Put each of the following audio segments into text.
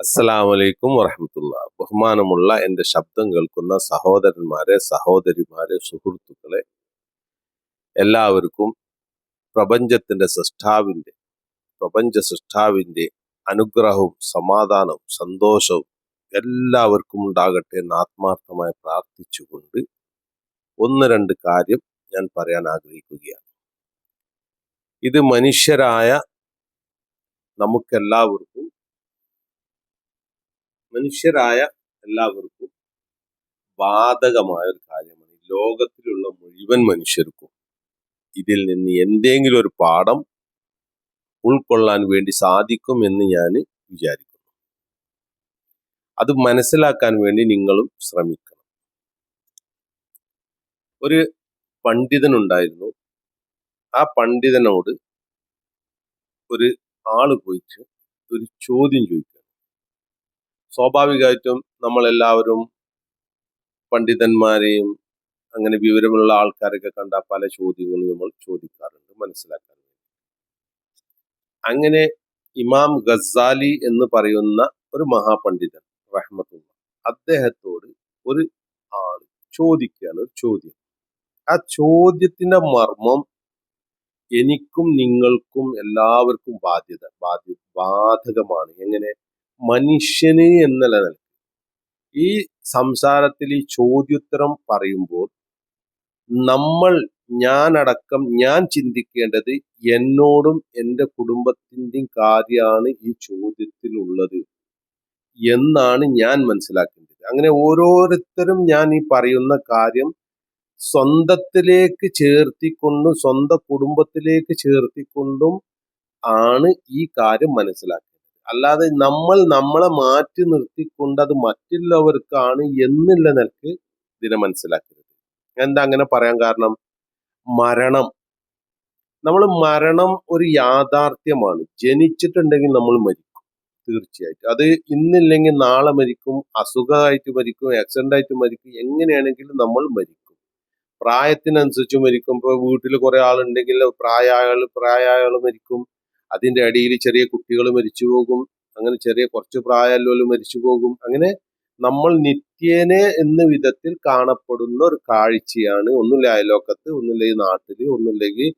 അസ്സലാമു അലൈക്കും വറഹമത്തുള്ള. ബഹുമാനമുള്ള എന്റെ ശബ്ദം കേൾക്കുന്ന സഹോദരന്മാരെ സഹോദരിമാരെ സുഹൃത്തുക്കളെ എല്ലാവർക്കും പ്രപഞ്ചത്തിന്റെ സൃഷ്ടാവിന്റെ പ്രപഞ്ച സൃഷ്ടാവിന്റെ അനുഗ്രഹവും സമാധാനവും സന്തോഷവും എല്ലാവർക്കും ഉണ്ടാകട്ടെ എന്ന് ആത്മാർത്ഥമായി പ്രാർത്ഥിച്ചുകൊണ്ട് ഒന്ന് രണ്ട് കാര്യം ഞാൻ പറയാൻ ആഗ്രഹിക്കുകയാണ്. ഇത് മനുഷ്യരായ നമുക്കെല്ലാവർക്കും മനുഷ്യരായ എല്ലാവർക്കും ബാധകമായ ഒരു കാര്യമാണ്. ലോകത്തിലുള്ള മുഴുവൻ മനുഷ്യർക്കും ഇതിൽ നിന്ന് എന്തെങ്കിലും ഒരു പാഠം ഉൾക്കൊള്ളാൻ വേണ്ടി സാധിക്കും എന്ന് ഞാൻ വിചാരിക്കുന്നു. അത് മനസ്സിലാക്കാൻ വേണ്ടി നിങ്ങളും ശ്രമിക്കണം. ഒരു പണ്ഡിതനുണ്ടായിരുന്നു. ആ പണ്ഡിതനോട് ഒരു ആൾ പോയിട്ട് ഒരു ചോദ്യം ചോദിക്കുക സ്വാഭാവികമായിട്ടും നമ്മളെല്ലാവരും പണ്ഡിതന്മാരെയും അങ്ങനെ വിവരമുള്ള ആൾക്കാരൊക്കെ കണ്ട പല ചോദ്യങ്ങളും നമ്മൾ ചോദിക്കാറുണ്ട് മനസ്സിലാക്കാറുണ്ട്. അങ്ങനെ ഇമാം ഗസാലി എന്ന് പറയുന്ന ഒരു മഹാപണ്ഡിതൻ റഹ്മത്തുള്ള അദ്ദേഹത്തോട് ഒരു ആൾ ചോദിക്കുകയാണ് ഒരു ചോദ്യം. ആ ചോദ്യത്തിന്റെ മർമ്മം എനിക്കും നിങ്ങൾക്കും എല്ലാവർക്കും ബാധ്യത ബാധ്യ ബാധകമാണ്. എങ്ങനെ? മനുഷ്യന് എന്ന നിലയ്ക്ക് ഈ സംസാരത്തിൽ ഈ ചോദ്യോത്തരം പറയുമ്പോൾ നമ്മൾ ഞാനടക്കം ഞാൻ ചിന്തിക്കേണ്ടത് എന്നോടും എന്റെ കുടുംബത്തിന്റെയും കാര്യമാണ് ഈ ചോദ്യത്തിലുള്ളത് എന്നാണ് ഞാൻ മനസ്സിലാക്കേണ്ടത്. അങ്ങനെ ഓരോരുത്തരും ഞാൻ ഈ പറയുന്ന കാര്യം സ്വന്തത്തിലേക്ക് ചേർത്തിക്കൊണ്ടും സ്വന്തം കുടുംബത്തിലേക്ക് ചേർത്തിക്കൊണ്ടും ആണ് ഈ കാര്യം മനസ്സിലാക്കേണ്ടത്. അല്ലാതെ നമ്മൾ നമ്മളെ മാറ്റി നിർത്തിക്കൊണ്ട് അത് മറ്റുള്ളവർക്കാണ് എന്നുള്ള നിലയ്ക്ക് ഇതിനെ മനസ്സിലാക്കരുത്. എന്താ അങ്ങനെ പറയാൻ കാരണം? മരണം. നമ്മൾ മരണം ഒരു യാഥാർത്ഥ്യമാണ്. ജനിച്ചിട്ടുണ്ടെങ്കിൽ നമ്മൾ മരിക്കും തീർച്ചയായിട്ടും. അത് ഇന്നില്ലെങ്കിൽ നാളെ മരിക്കും അസുഖമായിട്ട് മരിക്കും ആക്സിഡന്റ് ആയിട്ട് മരിക്കും എങ്ങനെയാണെങ്കിലും നമ്മൾ മരിക്കും. പ്രായത്തിനനുസരിച്ച് മരിക്കും. ഇപ്പോൾ വീട്ടിൽ കുറെ ആളുണ്ടെങ്കിൽ പ്രായമായാൾ പ്രായമായാൾ മരിക്കും. അതിന്റെ അടിയിൽ ചെറിയ കുട്ടികൾ മരിച്ചു പോകും. അങ്ങനെ ചെറിയ കുറച്ച് പ്രായമല്ലോലും മരിച്ചു പോകും. അങ്ങനെ നമ്മൾ നിത്യേനെ എന്ന വിധത്തിൽ കാണപ്പെടുന്ന ഒരു കാഴ്ചയാണ്. ഒന്നുമില്ല അയലോക്കത്ത് ഒന്നുമില്ലെങ്കിൽ നാട്ടിൽ ഒന്നുമില്ലെങ്കിൽ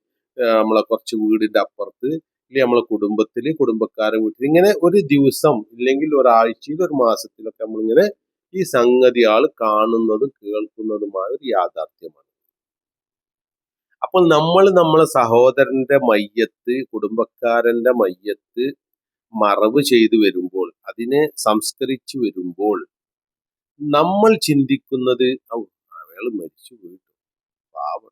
നമ്മളെ കുറച്ച് വീടിന്റെ അപ്പുറത്ത് ഇല്ലെങ്കിൽ നമ്മളെ കുടുംബത്തിൽ കുടുംബക്കാരെ വീട്ടിൽ ഇങ്ങനെ ഒരു ദിവസം ഇല്ലെങ്കിൽ ഒരാഴ്ചയിൽ ഒരു മാസത്തിലൊക്കെ നമ്മളിങ്ങനെ ഈ സംഗതി ആൾ കാണുന്നതും കേൾക്കുന്നതുമായ ഒരു യാഥാർത്ഥ്യമാണ്. അപ്പോൾ നമ്മൾ നമ്മളെ സഹോദരന്റെ മയ്യത്ത് കുടുംബക്കാരന്റെ മയ്യത്ത് മറവ് ചെയ്തു വരുമ്പോൾ അതിനെ സംസ്കരിച്ചു വരുമ്പോൾ നമ്മൾ ചിന്തിക്കുന്നത് അയാൾ മരിച്ചു പോയിട്ടു. പാവട്ടോ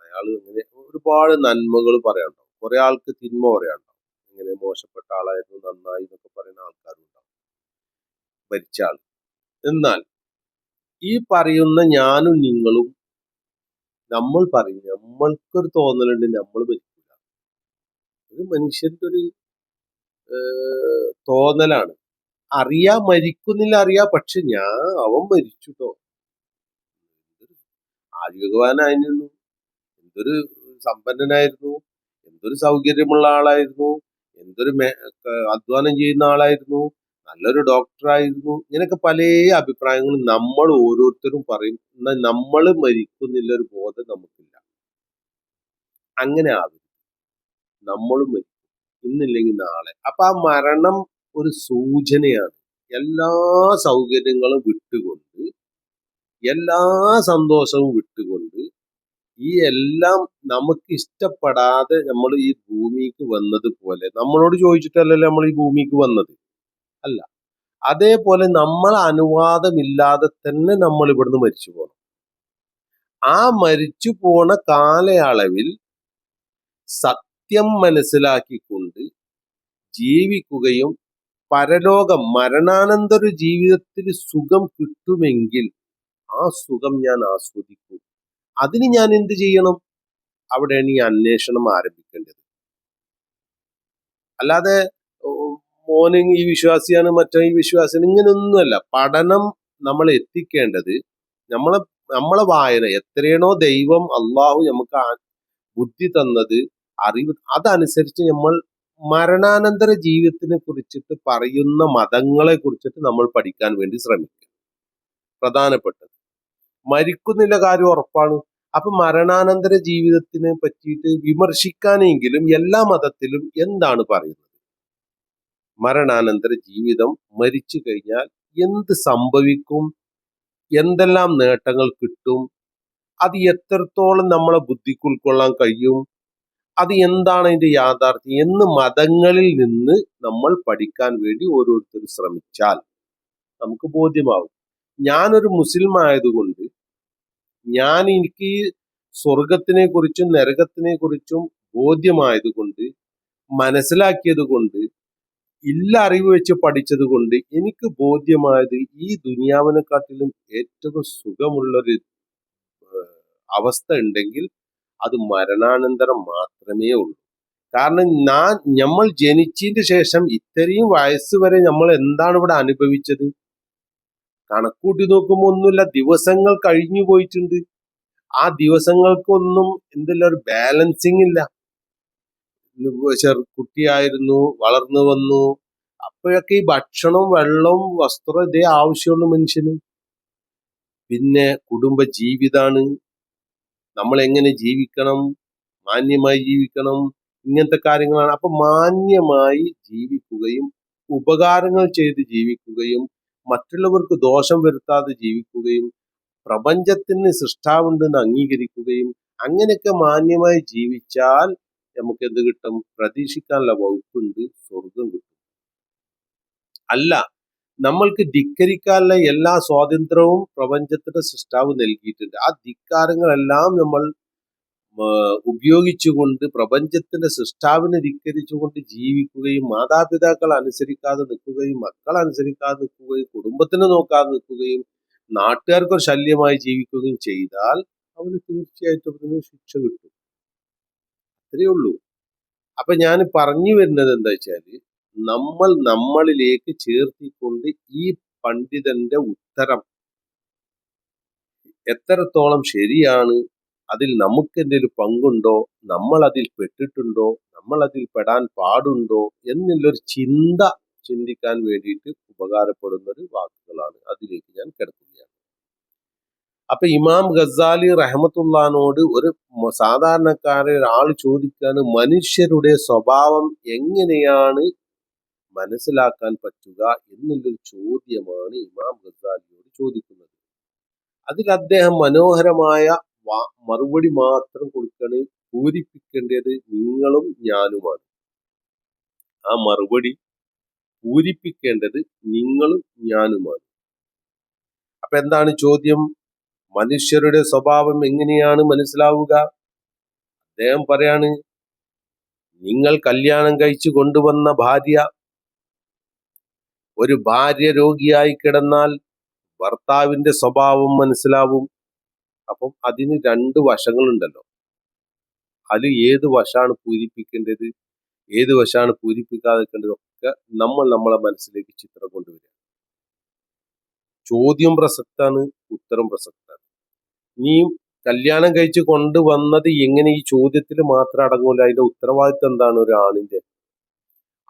അയാൾ ഇങ്ങനെ ഒരുപാട് നന്മകൾ പറയാനുണ്ടാവും. കുറെ ആൾക്ക് തിന്മ പറയാനുണ്ടാവും. ഇങ്ങനെ മോശപ്പെട്ട ആളായിരുന്നു നന്നായി എന്നൊക്കെ പറയുന്ന ആൾക്കാരുണ്ടാവും. മരിച്ച ആൾ. എന്നാൽ ഈ പറയുന്ന ഞാനും നിങ്ങളും നമ്മൾ പറയും നമ്മൾക്കൊരു തോന്നലുണ്ട് നമ്മൾ മരിക്കില്ല ഒരു മനുഷ്യന്റെ ഒരു തോന്നലാണ്. അറിയാ മരിക്കുന്നില്ല അറിയാ പക്ഷെ ഞാൻ അവൻ മരിച്ചു കേട്ടോ ആരോഗ്യവാനായിരുന്നു എന്തൊരു സമ്പന്നനായിരുന്നു എന്തൊരു സൗകര്യമുള്ള ആളായിരുന്നു എന്തൊരു അധ്വാനം ചെയ്യുന്ന ആളായിരുന്നു നല്ലൊരു ഡോക്ടറായിരുന്നു ഇങ്ങനെയൊക്കെ പല അഭിപ്രായങ്ങളും നമ്മൾ ഓരോരുത്തരും പറയും. എന്നാൽ നമ്മൾ മരിക്കുന്നില്ല ഒരു ബോധം നമുക്കില്ല. അങ്ങനെ ആവില്ല നമ്മളും മരിക്കും. ഇന്നില്ലെങ്കിൽ നാളെ. അപ്പൊ ആ മരണം ഒരു സൂചനയാണ്. എല്ലാ സൗകര്യങ്ങളും വിട്ടുകൊണ്ട് എല്ലാ സന്തോഷവും വിട്ടുകൊണ്ട് ഈ എല്ലാം നമുക്ക് ഇഷ്ടപ്പെടാതെ നമ്മൾ ഈ ഭൂമിക്ക് വന്നത് പോലെ നമ്മളോട് ചോദിച്ചിട്ടല്ലല്ലോ നമ്മൾ ഈ ഭൂമിക്ക് വന്നത്. അല്ല. അതേപോലെ നമ്മൾ അനുവാദമില്ലാതെ തന്നെ നമ്മൾ ഇവിടുന്ന് മരിച്ചു പോകണം ആ മരിച്ചു പോണ കാലയളവിൽ സത്യം മനസ്സിലാക്കിക്കൊണ്ട് ജീവിക്കുകയും പരലോകം മരണാനന്തര ജീവിതത്തിൽ സുഖം കിട്ടുമെങ്കിൽ ആ സുഖം ഞാൻ ആസ്വദിക്കും. അതിന് ഞാൻ എന്ത് ചെയ്യണം? അവിടെയാണ് ഈ അന്വേഷണം ആരംഭിക്കേണ്ടത്. അല്ലാതെ മോന് ഈ വിശ്വാസിയാണ് മറ്റേ ഈ വിശ്വാസിയാണ് ഇങ്ങനെയൊന്നുമല്ല പഠനം നമ്മൾ എത്തിക്കേണ്ടത് നമ്മളെ നമ്മളെ വായന എത്രയാണോ ദൈവം അള്ളാഹു നമുക്ക് ബുദ്ധി തന്നത് അറിവ് അതനുസരിച്ച് നമ്മൾ മരണാനന്തര ജീവിതത്തിനെ കുറിച്ചിട്ട് പറയുന്ന മതങ്ങളെ കുറിച്ചിട്ട് നമ്മൾ പഠിക്കാൻ വേണ്ടി ശ്രമിക്കുക. പ്രധാനപ്പെട്ടത്. മരിക്കുന്നില്ല കാര്യം ഉറപ്പാണ്. അപ്പൊ മരണാനന്തര ജീവിതത്തിനെ പറ്റിയിട്ട് വിമർശിക്കാനെങ്കിലും എല്ലാ മതത്തിലും എന്താണ് പറയുന്നത്? മരണാനന്തര ജീവിതം മരിച്ചു കഴിഞ്ഞാൽ എന്ത് സംഭവിക്കും? എന്തെല്ലാം നേട്ടങ്ങൾ കിട്ടും? അത് എത്രത്തോളം നമ്മളെ ബുദ്ധിക്ക് ഉൾക്കൊള്ളാൻ കഴിയും? അത് എന്താണ് അതിന്റെ യാഥാർത്ഥ്യം? എന്ന് മതങ്ങളിൽ നിന്ന് നമ്മൾ പഠിക്കാൻ വേണ്ടി ഓരോരുത്തർ ശ്രമിച്ചാൽ നമുക്ക് ബോധ്യമാവും. ഞാനൊരു മുസ്ലിം ആയതുകൊണ്ട് ഞാൻ എനിക്ക് സ്വർഗത്തിനെ കുറിച്ചും നരകത്തിനെ കുറിച്ചും ബോധ്യമായതുകൊണ്ട് മനസ്സിലാക്കിയത് കൊണ്ട് ഇല്ല അറിവ് വെച്ച് പഠിച്ചത് കൊണ്ട് എനിക്ക് ബോധ്യമായത് ഈ ദുനിയാവിനെക്കാട്ടിലും ഏറ്റവും സുഖമുള്ളൊരു അവസ്ഥ ഉണ്ടെങ്കിൽ അത് മരണാനന്തരം മാത്രമേ ഉള്ളൂ. കാരണം ഞാൻ നമ്മൾ ജനിച്ചതിന് ശേഷം ഇത്രയും വയസ്സ് വരെ നമ്മൾ എന്താണ് ഇവിടെ അനുഭവിച്ചത്? കണക്കൂട്ടി നോക്കുമ്പോൾ ഒന്നുമില്ല ദിവസങ്ങൾ കഴിഞ്ഞു പോയിട്ടുണ്ട്. ആ ദിവസങ്ങൾക്കൊന്നും എന്തില്ല ഒരു ബാലൻസിങ് ഇല്ല. കുട്ടിയായിരുന്നു വളർന്നു വന്നു. അപ്പോഴൊക്കെ ഈ ഭക്ഷണവും വെള്ളവും വസ്ത്രം ഇതേ ആവശ്യമുള്ളൂ മനുഷ്യന്. പിന്നെ കുടുംബ ജീവിതാണ് നമ്മൾ എങ്ങനെ ജീവിക്കണം? മാന്യമായി ജീവിക്കണം? ഇങ്ങനത്തെ കാര്യങ്ങളാണ്. അപ്പൊ മാന്യമായി ജീവിക്കുകയും ഉപകാരങ്ങൾ ചെയ്ത് ജീവിക്കുകയും മറ്റുള്ളവർക്ക് ദോഷം വരുത്താതെ ജീവിക്കുകയും പ്രപഞ്ചത്തിന് സൃഷ്ടാവുണ്ടെന്ന് അംഗീകരിക്കുകയും അങ്ങനെയൊക്കെ മാന്യമായി ജീവിച്ചാൽ നമുക്ക് എന്ത് കിട്ടും? പ്രതീക്ഷിക്കാനുള്ള വകുപ്പുണ്ട് സ്വർഗം കിട്ടും. അല്ല നമ്മൾക്ക് ധിക്കരിക്കാനുള്ള എല്ലാ സ്വാതന്ത്ര്യവും പ്രപഞ്ചത്തിന്റെ സൃഷ്ടാവ് നൽകിയിട്ടുണ്ട്. ആ ധിക്കാരങ്ങളെല്ലാം നമ്മൾ ഉപയോഗിച്ചുകൊണ്ട് പ്രപഞ്ചത്തിന്റെ സൃഷ്ടാവിനെ ധിക്കരിച്ചുകൊണ്ട് ജീവിക്കുകയും മാതാപിതാക്കൾ അനുസരിക്കാതെ നിൽക്കുകയും മക്കൾ അനുസരിക്കാതെ നിൽക്കുകയും കുടുംബത്തിനെ നോക്കാതെ നിൽക്കുകയും നാട്ടുകാർക്ക് ശല്യമായി ജീവിക്കുകയും ചെയ്താൽ അവന് തീർച്ചയായിട്ടും അതിന് ശിക്ഷ കിട്ടും. അത്രയേ ഉള്ളൂ. അപ്പൊ ഞാൻ പറഞ്ഞു വരുന്നത് എന്താ വെച്ചാൽ നമ്മൾ നമ്മളിലേക്ക് ചേർത്തിക്കൊണ്ട് ഈ പണ്ഡിതന്റെ ഉത്തരം എത്രത്തോളം ശരിയാണ് അതിൽ നമുക്ക് എന്തെങ്കിലും പങ്കുണ്ടോ നമ്മൾ അതിൽ പെട്ടിട്ടുണ്ടോ നമ്മൾ അതിൽ പെടാൻ പാടുണ്ടോ എന്നുള്ളൊരു ചിന്ത ചിന്തിക്കാൻ വേണ്ടിയിട്ട് ഉപകാരപ്പെടുന്ന ഒരു വാക്കുകളാണ് അതിലേക്ക് ഞാൻ കിടക്കുകയാണ്. അപ്പൊ ഇമാം ഗസാലി റഹമത്തുള്ളഹാനോട് ഒരു സാധാരണക്കാരെ ഒരാൾ ചോദിക്കാണ് മനുഷ്യരുടെ സ്വഭാവം എങ്ങനെയാണ് മനസ്സിലാക്കാൻ പറ്റുക എന്നുള്ളൊരു ചോദ്യമാണ് ഇമാം ഗസാലിയോട് ചോദിക്കുന്നത്. അതിൽ അദ്ദേഹം മനോഹരമായ മറുപടി മാത്രം കൊടുക്കണ് പൂരിപ്പിക്കേണ്ടത് നിങ്ങളും ഞാനുമാണ്. ആ മറുപടി പൂരിപ്പിക്കേണ്ടത് നിങ്ങളും ഞാനുമാണ്. അപ്പൊ എന്താണ് ചോദ്യം? മനുഷ്യരുടെ സ്വഭാവം എങ്ങനെയാണ് മനസ്സിലാവുക? അദ്ദേഹം പറയാണ് നിങ്ങൾ കല്യാണം കഴിച്ചു കൊണ്ടുവന്ന ഭാര്യ ഒരു ഭാര്യ രോഗിയായി കിടന്നാൽ ഭർത്താവിന്റെ സ്വഭാവം മനസ്സിലാവും. അപ്പം അതിന് രണ്ട് വശങ്ങളുണ്ടല്ലോ. അതിൽ ഏത് വശമാണ് പൂരിപ്പിക്കേണ്ടത്? ഏത് വശമാണ് പൂരിപ്പിക്കാതിരിക്കേണ്ടത്? ഒക്കെ നമ്മൾ നമ്മളെ മനസ്സിലേക്ക് ചിത്രം കൊണ്ടുവരിക. ചോദ്യം പ്രസക്താണ് ഉത്തരം പ്രസക്താണ്. നീ കല്യാണം കഴിച്ച് കൊണ്ടുവന്നത് എങ്ങനെ? ഈ ചോദ്യത്തിൽ മാത്രം അടങ്ങൂല. അതിന്റെ ഉത്തരവാദിത്വം എന്താണ് ഒരു ആണിന്റെ?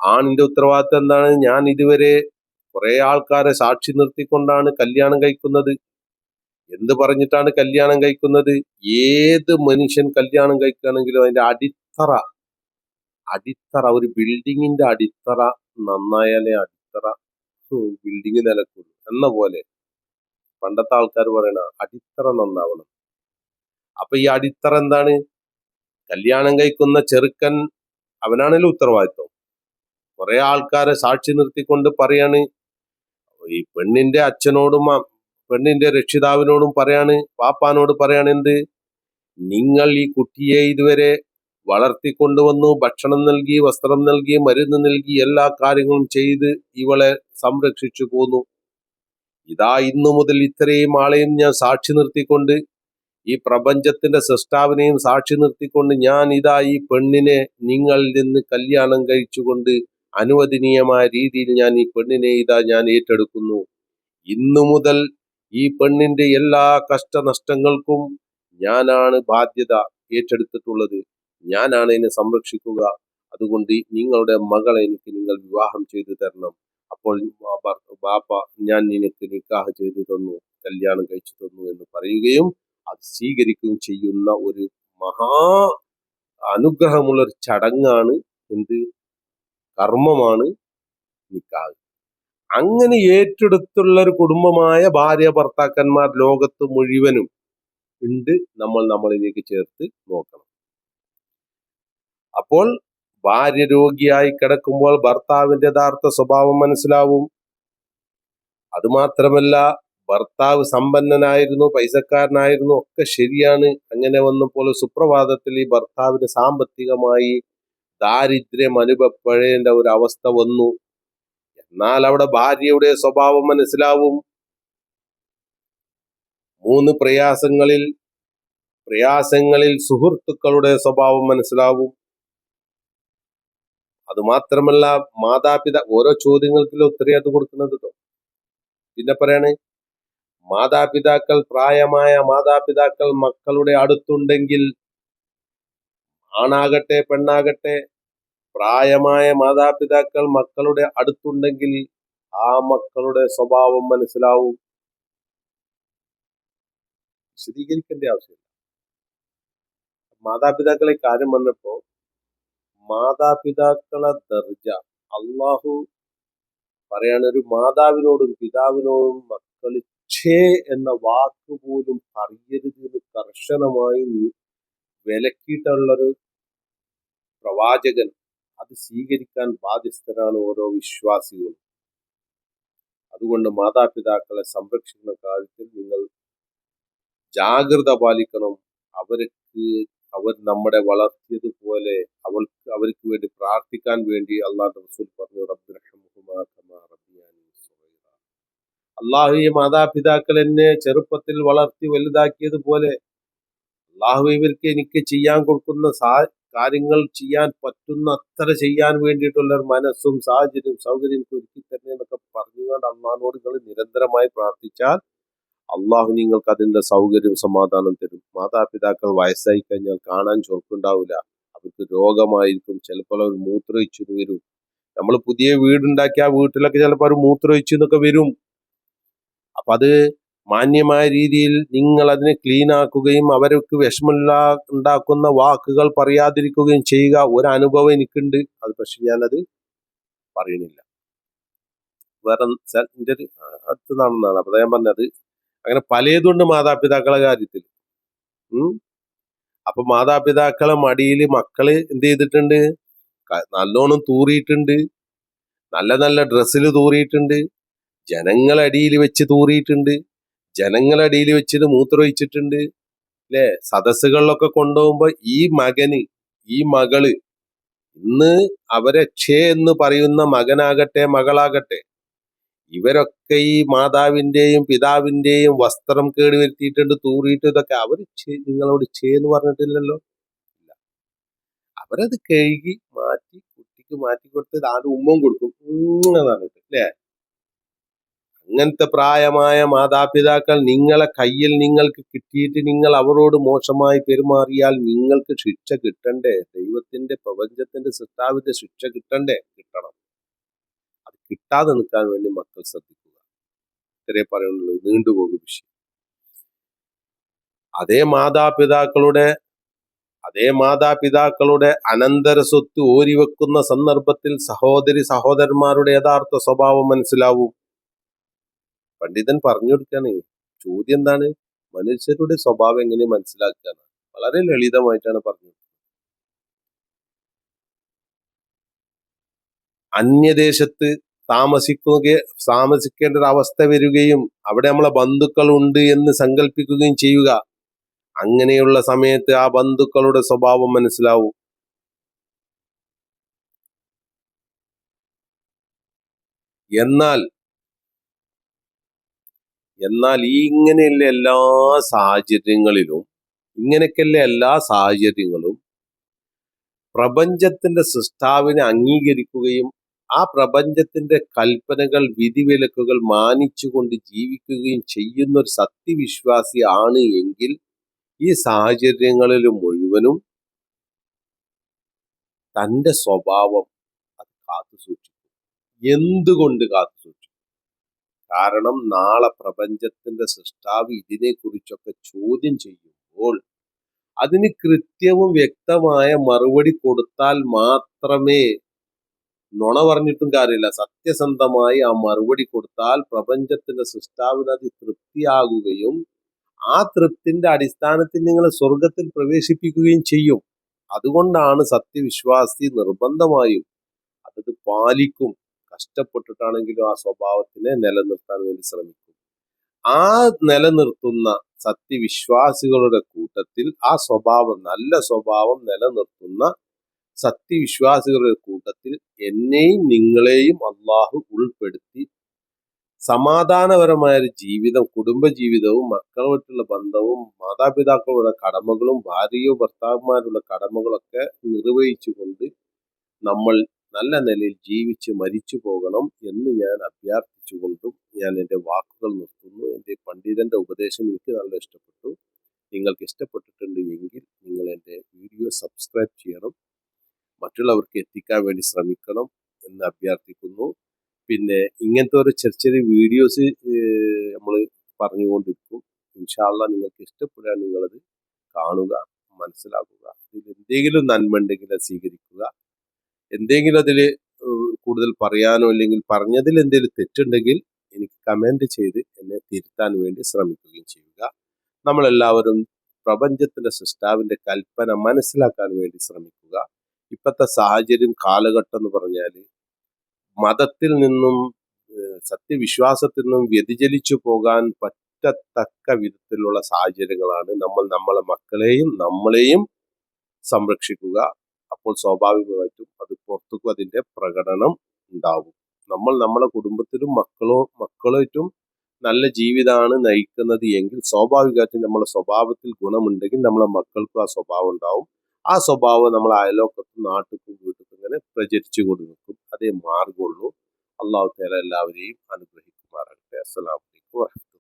ആണിന്റെ ഉത്തരവാദിത്വം എന്താണ്? ഞാൻ ഇതുവരെ കുറെ ആൾക്കാരെ സാക്ഷി നിർത്തിക്കൊണ്ടാണ് കല്യാണം കഴിക്കുന്നത്. എന്ത് പറഞ്ഞിട്ടാണ് കല്യാണം കഴിക്കുന്നത്? ഏത് മനുഷ്യൻ കല്യാണം കഴിക്കുകയാണെങ്കിലും അതിന്റെ അടിത്തറ അടിത്തറ ഒരു ബിൽഡിങ്ങിന്റെ അടിത്തറ നന്നായാലേ അടിത്തറ ബിൽഡിങ് നിലക്കുള്ളൂ. എന്ന പോലെ പണ്ടത്തെ ആൾക്കാർ പറയണ അടിത്തറ നന്നാവണം. അപ്പൊ ഈ അടിത്തറ എന്താണ്? കല്യാണം കഴിക്കുന്ന ചെറുക്കൻ അവനാണല്ലോ ഉത്തരവാദിത്വം. കുറെ ആൾക്കാരെ സാക്ഷി നിർത്തിക്കൊണ്ട് പറയാണ്. ഈ പെണ്ണിന്റെ അച്ഛനോടും പെണ്ണിന്റെ രക്ഷിതാവിനോടും പറയാണ് പാപ്പാനോട് പറയാണ് എന്ത്? നിങ്ങൾ ഈ കുട്ടിയെ ഇതുവരെ വളർത്തിക്കൊണ്ടുവന്നു ഭക്ഷണം നൽകി വസ്ത്രം നൽകി മരുന്ന് നൽകി എല്ലാ കാര്യങ്ങളും ചെയ്ത് ഇവളെ സംരക്ഷിച്ചു പോന്നു. ഇതാ ഇന്നു മുതൽ ഇത്രയും ആളെയും ഞാൻ സാക്ഷി നിർത്തിക്കൊണ്ട് ഈ പ്രപഞ്ചത്തിന്റെ സൃഷ്ടാവിനെയും സാക്ഷി നിർത്തിക്കൊണ്ട് ഞാൻ ഇതാ ഈ പെണ്ണിനെ നിങ്ങളിൽ നിന്ന് കല്യാണം കഴിച്ചുകൊണ്ട് അനുവദനീയമായ രീതിയിൽ ഞാൻ ഈ പെണ്ണിനെ ഇതാ ഞാൻ ഏറ്റെടുക്കുന്നു. ഇന്നു മുതൽ ഈ പെണ്ണിന്റെ എല്ലാ കഷ്ടനഷ്ടങ്ങൾക്കും ഞാനാണ് ബാധ്യത ഏറ്റെടുത്തിട്ടുള്ളത്. ഞാനാണ് ഇതിനെ സംരക്ഷിക്കുക. അതുകൊണ്ട് നിങ്ങളുടെ മകളെ എനിക്ക് നിങ്ങൾ വിവാഹം ചെയ്തു തരണം. അപ്പോൾ ബാപ്പ ഞാൻ നിനക്ക് നിക്കാഹ് ചെയ്തു തന്നു കല്യാണം കഴിച്ചു തന്നു എന്ന് പറയുകയും അത് സ്വീകരിക്കുകയും ചെയ്യുന്ന ഒരു മഹാ അനുഗ്രഹമുള്ള ഒരു ചടങ്ങാണ് എന്ത്? കർമ്മമാണ് നിക്കാഹ്. അങ്ങനെ ഏറ്റെടുത്തുള്ള ഒരു കുടുംബമായ ഭാര്യ ഭർത്താക്കന്മാർ ലോകത്ത് മുഴുവനും ഉണ്ട്. നമ്മൾ നമ്മളിലേക്ക് ചേർത്ത് നോക്കണം. അപ്പോൾ ഭാര്യ രോഗിയായി കിടക്കുമ്പോൾ ഭർത്താവിന്റെ യഥാർത്ഥ സ്വഭാവം മനസ്സിലാവും. അതുമാത്രമല്ല ഭർത്താവ് സമ്പന്നനായിരുന്നു പൈസക്കാരനായിരുന്നു ഒക്കെ ശരിയാണ്. അങ്ങനെ വന്നപ്പോൾ സുപ്രഭാതത്തിൽ ഈ ഭർത്താവിന് സാമ്പത്തികമായി ദാരിദ്ര്യം അനുഭവപ്പെടേണ്ട ഒരു അവസ്ഥ വന്നു. എന്നാൽ അവിടെ ഭാര്യയുടെ സ്വഭാവം മനസ്സിലാവും. മൂന്ന് പ്രയാസങ്ങളിൽ പ്രയാസങ്ങളിൽ സുഹൃത്തുക്കളുടെ സ്വഭാവം മനസ്സിലാവും. അത് മാത്രമല്ല മാതാപിതാ ഓരോ ചോദ്യങ്ങൾക്കുള്ള ഉത്തരയായിട്ട് കൊടുക്കുന്നത്. പിന്നെ പറയാണ് മാതാപിതാക്കൾ പ്രായമായ മാതാപിതാക്കൾ മക്കളുടെ അടുത്തുണ്ടെങ്കിൽ ആണാകട്ടെ പെണ്ണാകട്ടെ പ്രായമായ മാതാപിതാക്കൾ മക്കളുടെ അടുത്തുണ്ടെങ്കിൽ ആ മക്കളുടെ സ്വഭാവം മനസ്സിലാവും വിശദീകരിക്കേണ്ട ആവശ്യമില്ല മാതാപിതാക്കളെ കാര്യം വന്നപ്പോ മാതാപിതാക്കളെ ദർജ. അള്ളാഹു പറയാണ് ഒരു മാതാവിനോടും പിതാവിനോടും മക്കൾ ഛേ എന്ന വാക്ക് പോലും പറയരുത് എന്ന് കർശനമായി വിലക്കിയിട്ടുള്ളൊരു പ്രവാചകൻ അത് സ്വീകരിക്കാൻ ബാധ്യസ്ഥരാണ് ഓരോ വിശ്വാസികളും. അതുകൊണ്ട് മാതാപിതാക്കളെ സംരക്ഷിക്കുന്ന കാര്യത്തിൽ നിങ്ങൾ ജാഗ്രത പാലിക്കണം. അവർക്ക് അവർ നമ്മളെ വളർത്തിയതുപോലെ അവർക്ക് വേണ്ടി പ്രാർത്ഥിക്കാൻ വേണ്ടി അള്ളാഹു റസൂൽ പറഞ്ഞു റബ്ബി റഹ്മുഹുമാ കമാ റബ്ബിയാനി സഗീറ." അള്ളാഹു മാതാപിതാക്കൾ എന്നെ ചെറുപ്പത്തിൽ വളർത്തി വലുതാക്കിയതുപോലെ അള്ളാഹു ഇവർക്ക് എനിക്ക് ചെയ്യാൻ കൊടുക്കുന്ന സാ കാര്യങ്ങൾ ചെയ്യാൻ പറ്റുന്ന അത്ര ചെയ്യാൻ വേണ്ടിയിട്ടുള്ള ഒരു മനസ്സും സാഹചര്യം സൗകര്യം ഒരുക്കി തന്നെ എന്നൊക്കെ പറഞ്ഞുകൊണ്ട് അള്ളാഹിനോട് നിങ്ങൾ നിരന്തരമായി പ്രാർത്ഥിച്ചാൽ അള്ളാഹു നിങ്ങൾക്ക് അതിന്റെ സൗകര്യവും സമാധാനം തരും മാതാപിതാക്കൾ വയസ്സായി കഴിഞ്ഞാൽ കാണാൻ ചൊറുക്കുണ്ടാവില്ല അവർക്ക് രോഗമായിരിക്കും. ചിലപ്പോൾ അവർ മൂത്രമൊഴിച്ചു വരും. നമ്മൾ പുതിയ വീടുണ്ടാക്കി ആ വീട്ടിലൊക്കെ ചിലപ്പോൾ അവർ മൂത്രമൊഴിച്ചു എന്നൊക്കെ വരും. അപ്പൊ അത് മാന്യമായ രീതിയിൽ നിങ്ങൾ അതിനെ ക്ലീൻ ആക്കുകയും അവർക്ക് വിഷമില്ലാ ഉണ്ടാക്കുന്ന വാക്കുകൾ പറയാതിരിക്കുകയും ചെയ്യുക. ഒരു അനുഭവം എനിക്കുണ്ട്. അത് പക്ഷെ ഞാനത് പറയണില്ല വേറെ എന്റെ ഒരു അടുത്ത് നടന്നതാണ് അപ്പൊ ഞാൻ പറഞ്ഞത്. അങ്ങനെ പലതുണ്ട് മാതാപിതാക്കളെ കാര്യത്തിൽ. അപ്പൊ മാതാപിതാക്കളെ മടിയിൽ മക്കൾ എന്ത് ചെയ്തിട്ടുണ്ട്? നല്ലോണം തൂറിയിട്ടുണ്ട്. നല്ല നല്ല ഡ്രസ്സിൽ തൂറിയിട്ടുണ്ട്. ജനങ്ങളടിയിൽ വെച്ച് തൂറിയിട്ടുണ്ട്. ജനങ്ങളടിയിൽ വെച്ചിട്ട് മൂത്രമൊഴിച്ചിട്ടുണ്ട്. അല്ലെ സദസ്സുകളിലൊക്കെ കൊണ്ടുപോകുമ്പോ ഈ മകന് ഈ മകൾ ഇന്ന് അവരെ ക്ഷേ എന്ന് പറയുന്ന മകനാകട്ടെ മകളാകട്ടെ ഇവരൊക്കെ ഈ മാതാവിന്റെയും പിതാവിന്റെയും വസ്ത്രം കേടി വരുത്തിയിട്ടുണ്ട് തൂറിയിട്ട് ഇതൊക്കെ. അവർ നിങ്ങളോട് ചെയ്യുന്നു പറഞ്ഞിട്ടില്ലല്ലോ. ഇല്ല. അവരത് കഴുകി മാറ്റി കുട്ടിക്ക് മാറ്റി കൊടുത്ത് ആരും ഉമ്മം കൊടുക്കും. പറഞ്ഞിട്ട് അല്ലേ? അങ്ങനത്തെ പ്രായമായ മാതാപിതാക്കൾ നിങ്ങളെ കയ്യിൽ നിങ്ങൾക്ക് കിട്ടിയിട്ട് നിങ്ങൾ അവരോട് മോശമായി പെരുമാറിയാൽ നിങ്ങൾക്ക് ശിക്ഷ കിട്ടണ്ടേ? ദൈവത്തിന്റെ പ്രപഞ്ചത്തിന്റെ സൃഷ്ടാവിന്റെ ശിക്ഷ കിട്ടണ്ടേ? കിട്ടണം. കിട്ടാതെ നിൽക്കാൻ വേണ്ടി മക്കൾ ശ്രദ്ധിക്കുക. ഇത്രേ പറയുന്നുള്ളൂ. നീണ്ടുപോകും വിഷയം. അതേ മാതാപിതാക്കളുടെ അതേ മാതാപിതാക്കളുടെ അനന്തര സ്വത്ത് ഓരിവെക്കുന്ന സന്ദർഭത്തിൽ സഹോദരി സഹോദരന്മാരുടെ യഥാർത്ഥ സ്വഭാവം മനസ്സിലാവും. പണ്ഡിതൻ പറഞ്ഞു കൊടുക്കാണ് ചോദ്യം എന്താണ്? മനുഷ്യരുടെ സ്വഭാവം എങ്ങനെ മനസ്സിലാക്കുക വളരെ ലളിതമായിട്ടാണ് പറഞ്ഞു അന്യദേശത്ത് താമസിക്കുക താമസിക്കേണ്ട ഒരു അവസ്ഥ വരികയും അവിടെ നമ്മളെ ബന്ധുക്കൾ ഉണ്ട് എന്ന് സങ്കല്പിക്കുകയും ചെയ്യുക. അങ്ങനെയുള്ള സമയത്ത് ആ ബന്ധുക്കളുടെ സ്വഭാവം മനസ്സിലാവും. എന്നാൽ എന്നാൽ ഈ ഇങ്ങനെയുള്ള എല്ലാ സാഹചര്യങ്ങളിലും ഇങ്ങനെയൊക്കെയുള്ള എല്ലാ സാഹചര്യങ്ങളും പ്രപഞ്ചത്തിന്റെ സൃഷ്ടാവിനെ അംഗീകരിക്കുകയും ആ പ്രപഞ്ചത്തിന്റെ കൽപ്പനകൾ വിധിവിലക്കുകൾ മാനിച്ചുകൊണ്ട് ജീവിക്കുകയും ചെയ്യുന്ന ഒരു സത്യവിശ്വാസി ആണ് എങ്കിൽ ഈ സാഹചര്യങ്ങളിൽ മുഴുവനും തന്റെ സ്വഭാവം അത് കാത്തു സൂക്ഷിക്കും. എന്തുകൊണ്ട് കാത്തു സൂക്ഷിക്കും? കാരണം നാളെ പ്രപഞ്ചത്തിന്റെ സൃഷ്ടാവ് ഇതിനെക്കുറിച്ചൊക്കെ ചോദ്യം ചെയ്യുമ്പോൾ അതിന് കൃത്യവും വ്യക്തമായ മറുപടി കൊടുത്താൽ മാത്രമേ നുണ പറഞ്ഞിട്ടും കാര്യമില്ല. സത്യസന്ധമായി ആ മറുപടി കൊടുത്താൽ പ്രപഞ്ചത്തിന്റെ സൃഷ്ടാവിന് തൃപ്തിയാകുകയും ആ തൃപ്തിന്റെ അടിസ്ഥാനത്തിൽ നിങ്ങളെ സ്വർഗത്തിൽ പ്രവേശിപ്പിക്കുകയും ചെയ്യും. അതുകൊണ്ടാണ് സത്യവിശ്വാസി നിർബന്ധമായും അതത് പാലിക്കും. കഷ്ടപ്പെട്ടിട്ടാണെങ്കിലും ആ സ്വഭാവത്തിനെ നിലനിർത്താൻ വേണ്ടി ശ്രമിക്കും. ആ നിലനിർത്തുന്ന സത്യവിശ്വാസികളുടെ കൂട്ടത്തിൽ ആ സ്വഭാവം നല്ല സ്വഭാവം നിലനിർത്തുന്ന സത്യവിശ്വാസികളുടെ കൂട്ടത്തിൽ എന്നെയും നിങ്ങളെയും അള്ളാഹു ഉൾപ്പെടുത്തി സമാധാനപരമായ ഒരു ജീവിതം കുടുംബജീവിതവും മക്കളുമായിട്ടുള്ള ബന്ധവും മാതാപിതാക്കളുടെ കടമകളും ഭാര്യയോ ഭർത്താവുമാരുള്ള കടമകളൊക്കെ നിർവഹിച്ചുകൊണ്ട് നമ്മൾ നല്ല നിലയിൽ ജീവിച്ച് മരിച്ചു പോകണം എന്ന് ഞാൻ അഭ്യർത്ഥിച്ചുകൊണ്ടും ഞാൻ എന്റെ വാക്കുകൾ നിർത്തുന്നു. എന്റെ പണ്ഡിതന്റെ ഉപദേശം എനിക്ക് നല്ല ഇഷ്ടപ്പെട്ടു. നിങ്ങൾക്ക് ഇഷ്ടപ്പെട്ടിട്ടുണ്ട് എങ്കിൽ നിങ്ങൾ എന്റെ വീഡിയോ സബ്സ്ക്രൈബ് ചെയ്യണം. മറ്റുള്ളവർക്ക് എത്തിക്കാൻ വേണ്ടി ശ്രമിക്കണം എന്ന് അഭ്യർത്ഥിക്കുന്നു. പിന്നെ ഇങ്ങനത്തെ ഒരു ചെറിയ ചെറിയ വീഡിയോസ് നമ്മൾ പറഞ്ഞുകൊണ്ടിരിക്കും. ഇൻഷാല്ല നിങ്ങൾക്ക് ഇഷ്ടപ്പെടാൻ നിങ്ങളത് കാണുക മനസ്സിലാക്കുക. അതിൽ എന്തെങ്കിലും നന്മ ഉണ്ടെങ്കിൽ അത് സ്വീകരിക്കുക. എന്തെങ്കിലും അതിൽ കൂടുതൽ പറയാനോ അല്ലെങ്കിൽ പറഞ്ഞതിൽ എന്തെങ്കിലും തെറ്റുണ്ടെങ്കിൽ എനിക്ക് കമന്റ് ചെയ്ത് എന്നെ തിരുത്താൻ വേണ്ടി ശ്രമിക്കുകയും ചെയ്യുക. നമ്മളെല്ലാവരും പ്രപഞ്ചത്തിന്റെ സൃഷ്ടാവിന്റെ കൽപ്പന മനസ്സിലാക്കാൻ വേണ്ടി ശ്രമിക്കുക. ഇപ്പോഴത്തെ സാഹചര്യം കാലഘട്ടം എന്ന് പറഞ്ഞാൽ മതത്തിൽ നിന്നും സത്യവിശ്വാസത്തിൽ നിന്നും വ്യതിചലിച്ചു പോകാൻ പറ്റത്തക്ക വിധത്തിലുള്ള സാഹചര്യങ്ങളാണ് നമ്മൾ നമ്മളെ മക്കളെയും നമ്മളെയും സംരക്ഷിക്കുക. അപ്പോൾ സ്വാഭാവികമായിട്ടും അത് പുറത്തേക്കും അതിന്റെ പ്രകടനം ഉണ്ടാവും. നമ്മൾ നമ്മളെ കുടുംബത്തിലും മക്കളോ മക്കളായിട്ടും നല്ല ജീവിതമാണ് നയിക്കുന്നത് എങ്കിൽ സ്വാഭാവികമായിട്ടും നമ്മളെ സ്വഭാവത്തിൽ ഗുണമുണ്ടെങ്കിൽ നമ്മളെ മക്കൾക്കും ആ സ്വഭാവം ഉണ്ടാവും. ആ സ്വഭാവം നമ്മൾ അയലോക്കത്തും നാട്ടിലും വീട്ടിലും ഇങ്ങനെ പ്രചരിച്ചു കൊണ്ട് നിൽക്കും അതേ മാർഗമുള്ളൂ അള്ളാഹു തേല എല്ലാവരെയും അനുഗ്രഹിക്കുമാറാകട്ടെ. അസ്സലാമു അലൈക്കും വറഹ്മത്തുള്ളാഹി